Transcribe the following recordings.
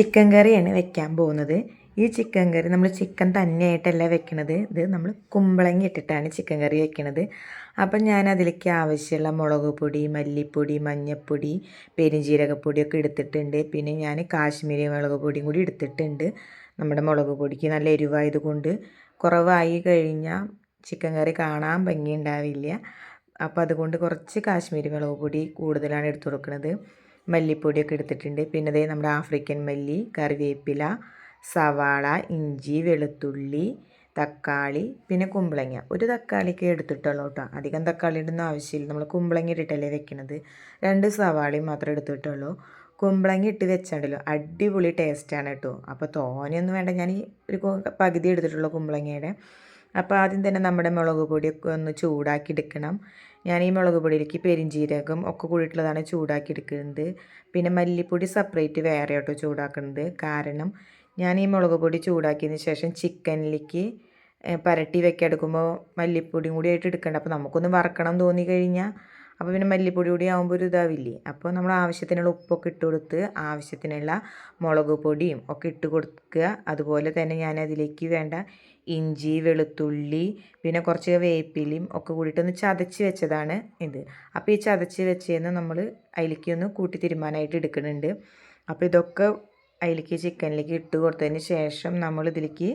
Chicken കറിയാണ് വെക്കാൻ പോകുന്നത്. ഈ ചിക്കൻ കറി നമ്മൾ ചിക്കൻ തന്നെയായിട്ടല്ല വെക്കണത്. ഇത് നമ്മൾ കുമ്പളങ്ങി ഇട്ടിട്ടാണ് ചിക്കൻ കറി വെക്കണത്. അപ്പം ഞാൻ അതിലേക്ക് ആവശ്യമുള്ള മുളക് പൊടി മല്ലിപ്പൊടി മഞ്ഞൾപ്പൊടി പെരിഞ്ജീരകപ്പൊടിയൊക്കെ എടുത്തിട്ടുണ്ട്. പിന്നെ ഞാൻ കാശ്മീരി മുളക് പൊടിയും കൂടി എടുത്തിട്ടുണ്ട്. നമ്മുടെ മുളക് പൊടിക്ക് നല്ല എരിവായത് കൊണ്ട് കുറവായി കഴിഞ്ഞാൽ ചിക്കൻ കറി കാണാൻ ഭംഗി ഉണ്ടാവില്ല. അപ്പോൾ അതുകൊണ്ട് കുറച്ച് കാശ്മീരി മുളക് പൊടി കൂടുതലാണ് എടുത്തു കൊടുക്കുന്നത് മല്ലിപ്പൊടിയൊക്കെ എടുത്തിട്ടുണ്ട്. പിന്നെ അതേ നമ്മുടെ ആഫ്രിക്കൻ മല്ലി കറിവേപ്പില സവാള ഇഞ്ചി വെളുത്തുള്ളി തക്കാളി പിന്നെ കുമ്പളങ്ങ. ഒരു തക്കാളിക്ക് എടുത്തിട്ടുള്ളൂ കേട്ടോ. അധികം തക്കാളി ഇടുന്ന ആവശ്യമില്ല. നമ്മൾ കുമ്പളങ്ങ ഇട്ടിട്ടല്ലേ വെക്കുന്നത് രണ്ട് സവാളയും മാത്രമേ എടുത്തിട്ടുള്ളൂ. കുമ്പളങ്ങ ഇട്ട് വെച്ചാണ്ടല്ലോ. അടിപൊളി ടേസ്റ്റാണ് കേട്ടോ. അപ്പോൾ തോനെയൊന്നും വേണ്ട. ഞാൻ ഒരു പകുതി എടുത്തിട്ടുള്ളൂ കുമ്പളങ്ങയുടെ. അപ്പോൾ ആദ്യം തന്നെ നമ്മുടെ മുളക് പൊടിയൊക്കെ ഒന്ന് ചൂടാക്കി എടുക്കണം. ഞാൻ ഈ മുളക് പൊടിയിലേക്ക് പെരിഞ്ചീരകം ഒക്കെ കൂടിയിട്ടുള്ളതാണ് ചൂടാക്കി എടുക്കുന്നത് പിന്നെ മല്ലിപ്പൊടി സെപ്പറേറ്റ് വേറെ കേട്ടോ ചൂടാക്കുന്നത് കാരണം ഞാൻ ഈ മുളക് പൊടി ചൂടാക്കിയതിന് ശേഷം ചിക്കനിലേക്ക് പരട്ടി വെക്കാൻ എടുക്കുമ്പോൾ മല്ലിപ്പൊടിയും കൂടി ആയിട്ട് എടുക്കേണ്ട. അപ്പോൾ നമുക്കൊന്ന് വറക്കണം തോന്നി കഴിഞ്ഞാൽ അപ്പോൾ പിന്നെ മല്ലിപ്പൊടി കൂടി ആകുമ്പോൾ ഒരു ഇതാവില്ലേ? അപ്പോൾ നമ്മൾ ആവശ്യത്തിനുള്ള ഉപ്പൊക്കെ ഇട്ട് കൊടുത്ത് ആവശ്യത്തിനുള്ള മുളക് പൊടിയും ഒക്കെ ഇട്ട് കൊടുക്കുക. അതുപോലെ തന്നെ ഞാൻ അതിലേക്ക് വേണ്ട ഇഞ്ചി വെളുത്തുള്ളി പിന്നെ കുറച്ച് വേപ്പിലയും ഒക്കെ കൂടിയിട്ടൊന്ന് ചതച്ച് വെച്ചതാണ് ഇത്. അപ്പോൾ ഈ ചതച്ച് വെച്ചതെന്ന് നമ്മൾ അതിലേക്ക് ഒന്ന് കൂട്ടി തീരുമാനമായിട്ട് എടുക്കുന്നുണ്ട്. അപ്പോൾ ഇതൊക്കെ അതിലേക്ക് ചിക്കനിലേക്ക് ഇട്ട് കൊടുത്തതിന് ശേഷം നമ്മൾ ഇതിലേക്ക്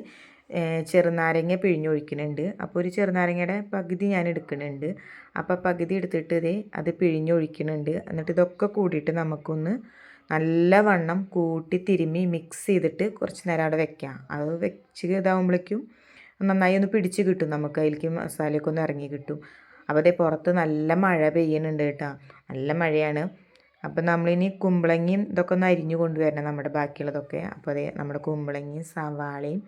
ചെറുനാരങ്ങ പിഴിഞ്ഞൊഴിക്കുന്നുണ്ട്. അപ്പോൾ ഒരു ചെറുനാരങ്ങയുടെ പകുതി ഞാൻ എടുക്കുന്നുണ്ട്. അപ്പോൾ പകുതി എടുത്തിട്ട് ഇതേ അത് പിഴിഞ്ഞൊഴിക്കുന്നുണ്ട്. എന്നിട്ട് ഇതൊക്കെ കൂടിയിട്ട് നമുക്കൊന്ന് നല്ലവണ്ണം കൂട്ടി തിരുമ്മി മിക്സ് ചെയ്തിട്ട് കുറച്ച് നേരം അവിടെ വെക്കാം. അത് വെച്ച് ഇതാകുമ്പോഴേക്കും നന്നായി ഒന്ന് പിടിച്ച് കിട്ടും. നമുക്ക് അതിലേക്ക് മസാലയൊക്കെ ഒന്ന് ഇറങ്ങി കിട്ടും. അപ്പോൾ അതേ പുറത്ത് നല്ല മഴ പെയ്യുന്നുണ്ട് കേട്ടോ. നല്ല മഴയാണ്. അപ്പോൾ നമ്മളിനി കുമ്പളങ്ങയും ഇതൊക്കെ ഒന്ന് അരിഞ്ഞു കൊണ്ടുവരണം നമ്മുടെ ബാക്കിയുള്ളതൊക്കെ. അപ്പോൾ അതേ നമ്മുടെ കുമ്പളങ്ങയും സവാളയും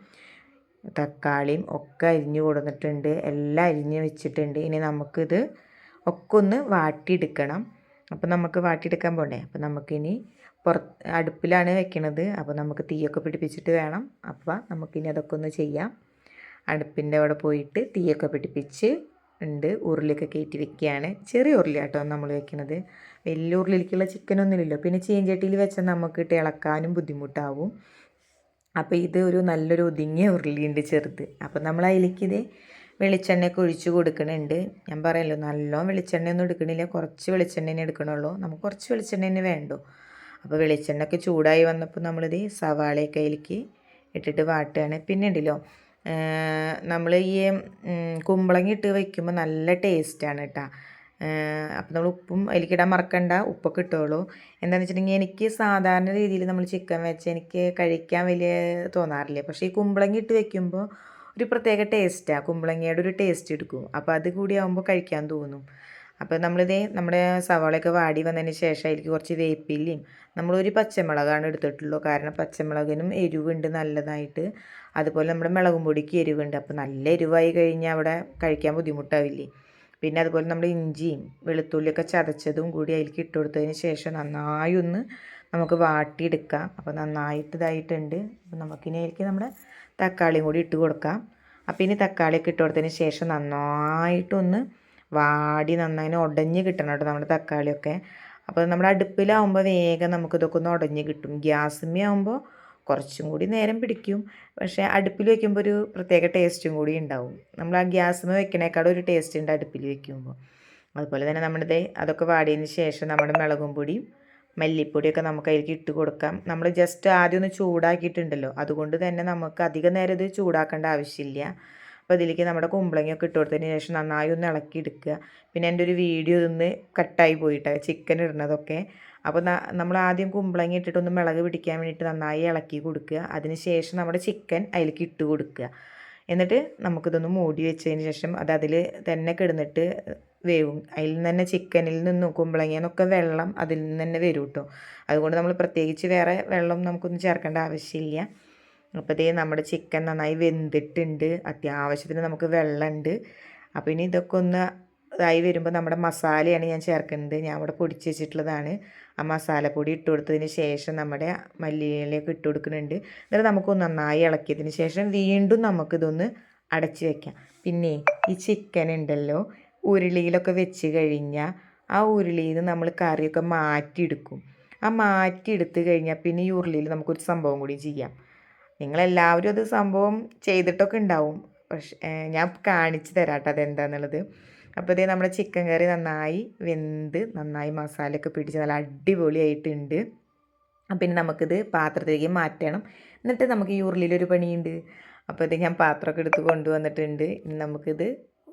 തക്കാളിയും ഒക്കെ അരിഞ്ഞു കൊടുത്തിട്ടുണ്ട്. എല്ലാം അരിഞ്ഞ് വെച്ചിട്ടുണ്ട്. ഇനി നമുക്കിത് ഒക്കെ ഒന്ന് വാട്ടിയെടുക്കണം. അപ്പോൾ നമുക്ക് വാട്ടിയെടുക്കാൻ പോണേ അപ്പോൾ നമുക്കിനി പുറത്ത് അടുപ്പിലാണ് വെക്കണത്. അപ്പോൾ നമുക്ക് തീയൊക്കെ പിടിപ്പിച്ചിട്ട് വേണം. അപ്പോൾ നമുക്കിനി അതൊക്കെ ഒന്ന് ചെയ്യാം. അടുപ്പിന്റെ അവിടെ പോയിട്ട് തീയൊക്കെ പിടിപ്പിച്ച് ഉണ്ട്. ഉരുളിയൊക്കെ കയറ്റി വെക്കുകയാണ്. ചെറിയ ഉരുളിയാട്ടോ നമ്മൾ വെക്കണത്. വലിയ ഉരുളിയിലേക്കുള്ള ചിക്കനൊന്നുമില്ലല്ലോ പിന്നെ ചീഞ്ചട്ടിയിൽ വെച്ചാൽ നമുക്ക് ഇളക്കാനും ബുദ്ധിമുട്ടാവും. അപ്പോൾ ഇത് ഒരു നല്ലൊരു ഒതുങ്ങിയ ഉരുളിയുണ്ട് ചെറുത്. അപ്പോൾ നമ്മൾ അതിലേക്ക് ഇത് വെളിച്ചെണ്ണയൊക്കെ ഒഴിച്ച് കൊടുക്കണുണ്ട്. ഞാൻ പറയല്ലോ നല്ലോണം വെളിച്ചെണ്ണയൊന്നും എടുക്കണില്ല. കുറച്ച് വെളിച്ചെണ്ണ തന്നെ എടുക്കണുള്ളൂ. നമുക്ക് കുറച്ച് വെളിച്ചെണ്ണ തന്നെ വേണ്ടു. അപ്പോൾ വെളിച്ചെണ്ണ ഒക്കെ ചൂടായി വന്നപ്പോൾ നമ്മളിത് സവാളയൊക്കെ അതിലേക്ക് ഇട്ടിട്ട് വാട്ടുകയാണ്. പിന്നെ ഉണ്ടല്ലോ നമ്മൾ ഈ കുമ്പളങ്ങ ഇട്ട് വയ്ക്കുമ്പോൾ നല്ല ടേസ്റ്റാണ് കേട്ടോ അപ്പോൾ നമ്മൾ ഉപ്പും അതിലേക്ക് ഇടാൻ മറക്കണ്ട ഉപ്പൊക്കെ ഇട്ടോളൂ. എന്താണെന്ന് വെച്ചിട്ടുണ്ടെങ്കിൽ എനിക്ക് സാധാരണ രീതിയിൽ നമ്മൾ ചിക്കൻ വെച്ച് എനിക്ക് കഴിക്കാൻ വലിയ തോന്നാറില്ല. പക്ഷേ ഈ കുമ്പളങ്ങി ഇട്ട് വെക്കുമ്പോൾ ഒരു പ്രത്യേക ടേസ്റ്റാണ് കുമ്പളങ്ങയുടെ ഒരു ടേസ്റ്റ് എടുക്കും. അപ്പോൾ അത് കൂടി ആകുമ്പോൾ കഴിക്കാൻ തോന്നും. അപ്പോൾ നമ്മളിതേ നമ്മുടെ സവാളയൊക്കെ വാടി വന്നതിന് ശേഷം അതിലേക്ക് കുറച്ച് വേപ്പിലയും നമ്മളൊരു പച്ചമുളകാണ് എടുത്തിട്ടുള്ളൂ. കാരണം പച്ചമുളകിനും എരിവുണ്ട് നല്ലതായിട്ട്. അതുപോലെ നമ്മുടെ മുളകും പൊടിക്ക് എരിവുണ്ട്. അപ്പോൾ നല്ല എരിവായി കഴിഞ്ഞാൽ അവിടെ കഴിക്കാൻ ബുദ്ധിമുട്ടാവില്ലേ? പിന്നെ അതുപോലെ നമ്മൾ ഇഞ്ചിയും വെളുത്തുള്ളിയൊക്കെ ചതച്ചതും കൂടി അതിലേക്ക് ഇട്ട് കൊടുത്തതിന് ശേഷം നന്നായി ഒന്ന് നമുക്ക് വാട്ടിയെടുക്കാം. അപ്പോൾ നന്നായിട്ട് ഇതായിട്ടുണ്ട്. അപ്പോൾ നമുക്കിനി അതിലേക്ക് നമ്മുടെ തക്കാളിയും കൂടി ഇട്ട് കൊടുക്കാം. അപ്പോൾ ഇനി തക്കാളിയൊക്കെ ഇട്ട് കൊടുത്തതിന് ശേഷം നന്നായിട്ടൊന്ന് വാടി നന്നായി ഉടഞ്ഞ് കിട്ടണം കേട്ടോ നമ്മുടെ തക്കാളിയൊക്കെ. അപ്പോൾ നമ്മുടെ അടുപ്പിലാവുമ്പോൾ വേഗം നമുക്കിതൊക്കെ ഒന്ന് ഉടഞ്ഞ് കിട്ടും. ഗ്യാസിന്മേ ആകുമ്പോൾ കുറച്ചും കൂടി നേരം പിടിക്കും. പക്ഷേ അടുപ്പിൽ വെക്കുമ്പോൾ ഒരു പ്രത്യേക ടേസ്റ്റും കൂടി ഉണ്ടാവും. നമ്മൾ ആ ഗ്യാസിൽ വെക്കണേക്കാളും ഒരു ടേസ്റ്റ് ഉണ്ട് അടുപ്പിൽ വെക്കുമ്പോൾ അതുപോലെ തന്നെ നമ്മുടെ അതൊക്കെ വാടിയതിന് ശേഷം നമ്മുടെ മുളകും പൊടിയും മല്ലിപ്പൊടിയൊക്കെ നമുക്ക് അതിലേക്ക് ഇട്ട് കൊടുക്കാം. നമ്മൾ ജസ്റ്റ് ആദ്യം ഒന്ന് ചൂടാക്കിയിട്ടുണ്ടല്ലോ. അതുകൊണ്ട് തന്നെ നമുക്ക് അധികം നേരം ഇത് ചൂടാക്കേണ്ട ആവശ്യമില്ല. അപ്പോൾ ഇതിലേക്ക് നമ്മുടെ കുമ്പളങ്ങയൊക്കെ ഇട്ട് കൊടുത്തതിന് ശേഷം നന്നായി ഒന്ന് ഇളക്കി എടുക്കുക. പിന്നെ എന്റെ ഒരു വീഡിയോ ഇന്ന് കട്ടായി പോയിട്ട്. ചിക്കൻ ഇടുന്നതൊക്കെ. അപ്പോൾ നമ്മൾ ആദ്യം കുമ്പളങ്ങ ഇട്ടിട്ടൊന്ന് മിളക് പിടിക്കാൻ വേണ്ടിയിട്ട് നന്നായി ഇളക്കി കൊടുക്കുക. അതിന് ശേഷം നമ്മുടെ ചിക്കൻ അതിലേക്ക് ഇട്ട് കൊടുക്കുക. എന്നിട്ട് നമുക്കിതൊന്ന് മൂടി വെച്ചതിന് ശേഷം അത് അതിൽ തന്നെ കിടന്നിട്ട് വേവും. അതിൽ നിന്ന് തന്നെ ചിക്കനിൽ നിന്നും കുമ്പളങ്ങയിൽ നിന്നൊക്കെ വെള്ളം അതിൽ നിന്ന് തന്നെ വരും കേട്ടോ. അതുകൊണ്ട് നമ്മൾ പ്രത്യേകിച്ച് വേറെ വെള്ളം നമുക്കൊന്നും ചേർക്കേണ്ട ആവശ്യമില്ല. അപ്പോൾ ഇതേ നമ്മുടെ ചിക്കൻ നന്നായി വെന്തിട്ടുണ്ട്. അത്യാവശ്യത്തിന് നമുക്ക് വെള്ളമുണ്ട്. അപ്പോൾ ഇനി ഇതൊക്കെ ഒന്ന് ഇതായി വരുമ്പോൾ നമ്മുടെ മസാലയാണ് ഞാൻ ചേർക്കുന്നത്. ഞാൻ അവിടെ പൊടിച്ച് വെച്ചിട്ടുള്ളതാണ്. ആ മസാലപ്പൊടി ഇട്ട് കൊടുത്തതിന് ശേഷം നമ്മുടെ മല്ലിയിലേക്ക് ഇട്ട് കൊടുക്കുന്നുണ്ട്. എന്നിട്ട് നമുക്കൊന്ന് നന്നായി ഇളക്കിയതിന് ശേഷം വീണ്ടും നമുക്കിതൊന്ന് അടച്ച് വെക്കാം. പിന്നെ ഈ ചിക്കൻ ഉണ്ടല്ലോ ഉരുളിയിലൊക്കെ വെച്ച് കഴിഞ്ഞാൽ ആ ഉരുളിയിൽ നിന്ന് നമ്മൾ കറിയൊക്കെ മാറ്റിയെടുക്കും. ആ മാറ്റി എടുത്ത് കഴിഞ്ഞാൽ പിന്നെ ഈ ഉരുളിയിൽ നമുക്കൊരു സംഭവം കൂടി ചെയ്യാം. നിങ്ങളെല്ലാവരും അത് സംഭവം ചെയ്തിട്ടൊക്കെ ഉണ്ടാവും. പക്ഷേ ഞാൻ കാണിച്ചു തരാം കേട്ടോ അതെന്താന്നുള്ളത്. അപ്പോൾ ഇതേ നമ്മുടെ ചിക്കൻ കറി നന്നായി വെന്ത് നന്നായി മസാലയൊക്കെ പിടിച്ച് നല്ല അടിപൊളിയായിട്ടുണ്ട്. പിന്നെ നമുക്കിത് പാത്രത്തിലേക്ക് മാറ്റണം. എന്നിട്ട് നമുക്ക് ഈ ഉരുളിയിലൊരു പണിയുണ്ട്. അപ്പോൾ ഇത് ഞാൻ പാത്രമൊക്കെ എടുത്ത് കൊണ്ടുവന്നിട്ടുണ്ട്. ഇനി നമുക്കിത്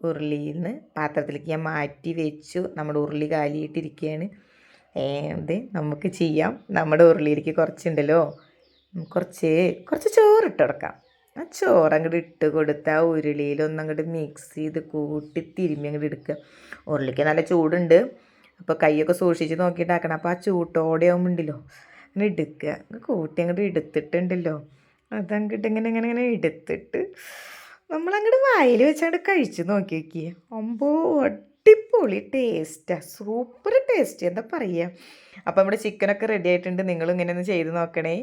ഉരുളിയിൽ നിന്ന് പാത്രത്തിലേക്ക് ഞാൻ മാറ്റി വെച്ചു. നമ്മുടെ ഉരുളി കാലിയിട്ടിരിക്കുകയാണ്. ഇത് നമുക്ക് ചെയ്യാം. നമ്മുടെ ഉരുളിയിലേക്ക് കുറച്ചുണ്ടല്ലോ. കുറച്ച് കുറച്ച് ഇട്ട് കൊടുക്കാം. ആ ചോറ് അങ്ങോട്ട് ഇട്ട് കൊടുത്ത് ആ ഉരുളിയിൽ ഒന്നങ്ങോട്ട് മിക്സ് ചെയ്ത് കൂട്ടി തിരുമ്മി അങ്ങോട്ട് എടുക്കുക. ഉരുളിക്ക് നല്ല ചൂടുണ്ട്. അപ്പോൾ കൈയൊക്കെ സൂക്ഷിച്ച് നോക്കിയിട്ടാക്കണം. അപ്പോൾ ആ ചൂട്ടോടെ ആകുമ്പോണ്ടല്ലോ അങ്ങനെ എടുക്കുക. കൂട്ടി അങ്ങോട്ട് എടുത്തിട്ടുണ്ടല്ലോ. അതങ്ങോട്ട് ഇങ്ങനെ ഇങ്ങനെ ഇങ്ങനെ എടുത്തിട്ട് നമ്മളങ്ങോട്ട് വായിൽ വെച്ചങ്ങോട്ട് കഴിച്ച് നോക്കി നോക്കിയേ. അമ്പോ അടിപൊളി ടേസ്റ്റാണ് സൂപ്പർ ടേസ്റ്റ് എന്താ പറയുക. അപ്പോൾ നമ്മുടെ ചിക്കനൊക്കെ റെഡി ആയിട്ടുണ്ട്. നിങ്ങളും ഇങ്ങനെ ഒന്ന് ചെയ്ത് നോക്കണേ.